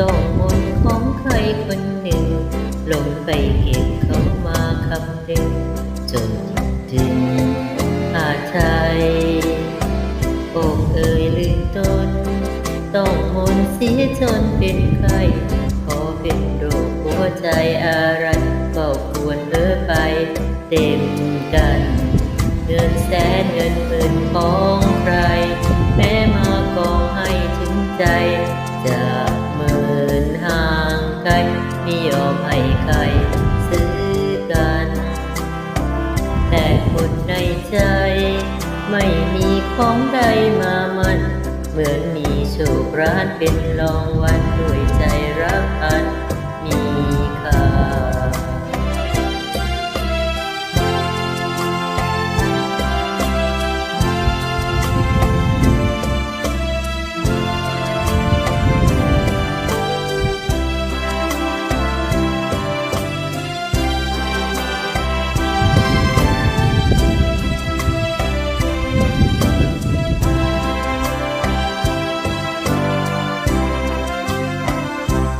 ต้องมนต์ของใครคนหนึ่งลงไปเก็บเขามาคำหนึ่งจนถึงอาไทยโอกเอ่ยลืมตน ต้องมนเสียจนเป็นไข้ขอเป็นโรคหัวใจอะไรก็ควรเลิกไป เต็มกัน เงินแสนเงินหมื่นขอ ใจจะหมื่นห่างไกลไม่ยอมให้ใครซื้อกัน แต่คนในใจ ไม่มีของใดมามัน เหมือนมีโชคร้านเป็นรองวันด้วยใจรักอัน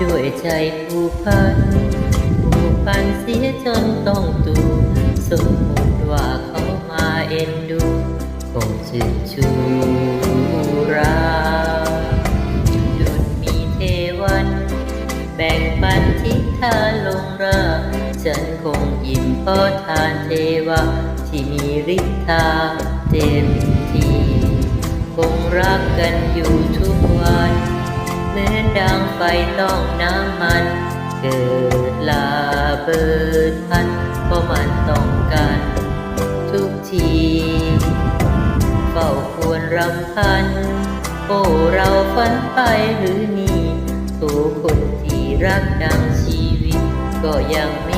ด้วยใจผูกพันผูกพันเสียจนต้องตูสมมติว่าเขามาเอ็นดูคงชื่นชูราดุดมีเทวัน แบ่งปันทิทาลงราฉันคงอิ่มเพราะทานเทวะ ที่มีฤทธาเต็มที่ คงรักกันอยู่ทุกวัน ดังไฟต้องน้ำมัน เกิดลาเบิดพันเพราะมันต้องการทุกทีเฝ้าควรรำพัน โอ้เราฝันไปหรือนี่ทุกคนที่รักดังชีวิตก็ยังมี